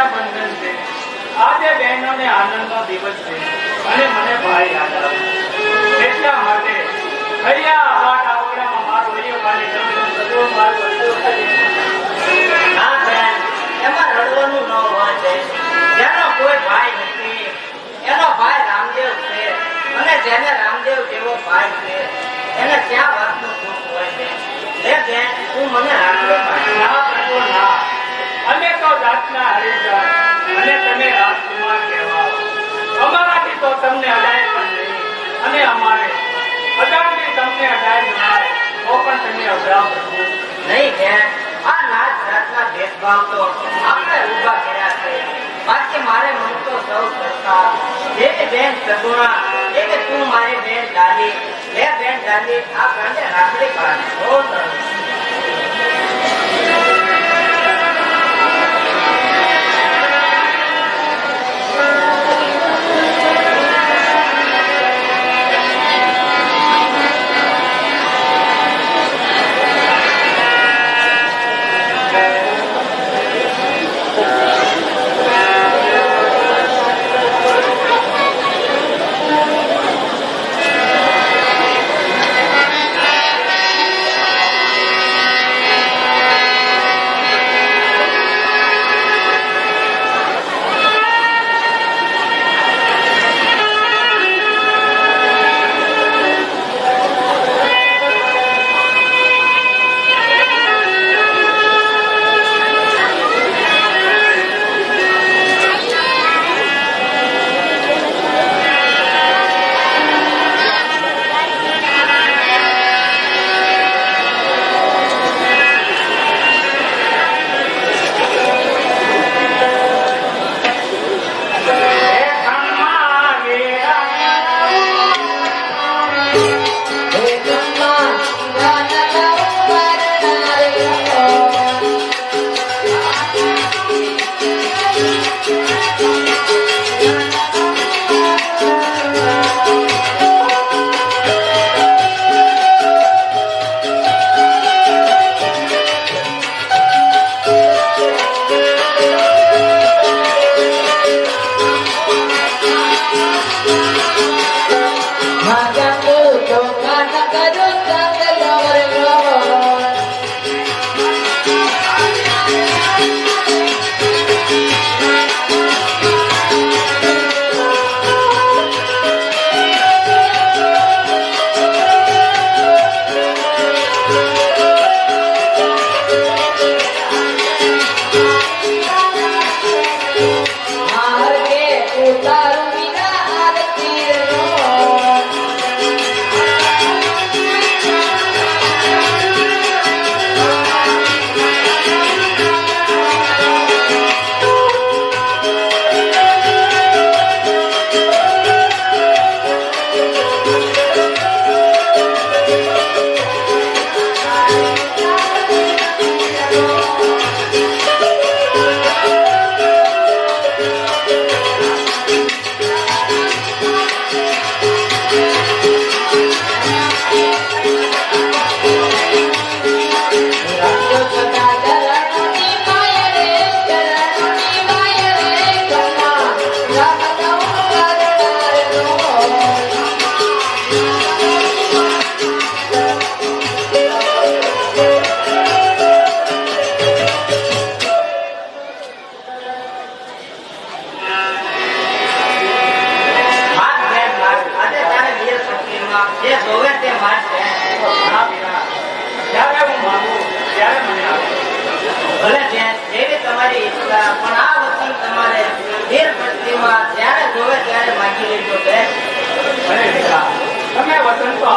રક્ષાબંધન છે. આજે બહેનોને આનંદનો દિવસ છે અને મને ભાઈ યાદ આવે એટલા માટે હૈયા આવાટ આવડામાં મારો હૈયો પાણી જમીનો સદો મારો હૈયો પાણી ના બેન એમાં રડવાનું ન હોય છે જેનો કોઈ ભાઈ નથી. એનો ભાઈ રામદેવ છે અને જેને રામદેવ જેવો ભાઈ છે, એને ક્યાં વાતનું દુઃખ હોય છે લે બેન તું મને ના અમે તો જાતના હરિજન. અને તમે રાજકુમાર કહેવાઓ અમારાથી તો તમને અડાય પણ નહીં. અને અમારે. અડાડથી તમને અડાય જણાય. તો પણ તમે પ્રભુ. નહીં બેન, આ નાચ જાતના ભેદભાવ તો આપણે ઊભા કર્યા છે. બાકી મારે મન તો સૌ કરતા એક બેન સગુણા, એક તું મારી બેન દાદી બે બેન દાદી આ કાંડે રાખડી બાંધ પણ આ વચન તમારે વીર શક્તિમાં જ્યારે જોવે ત્યારે માગી લેજો બેન તમે વચન તો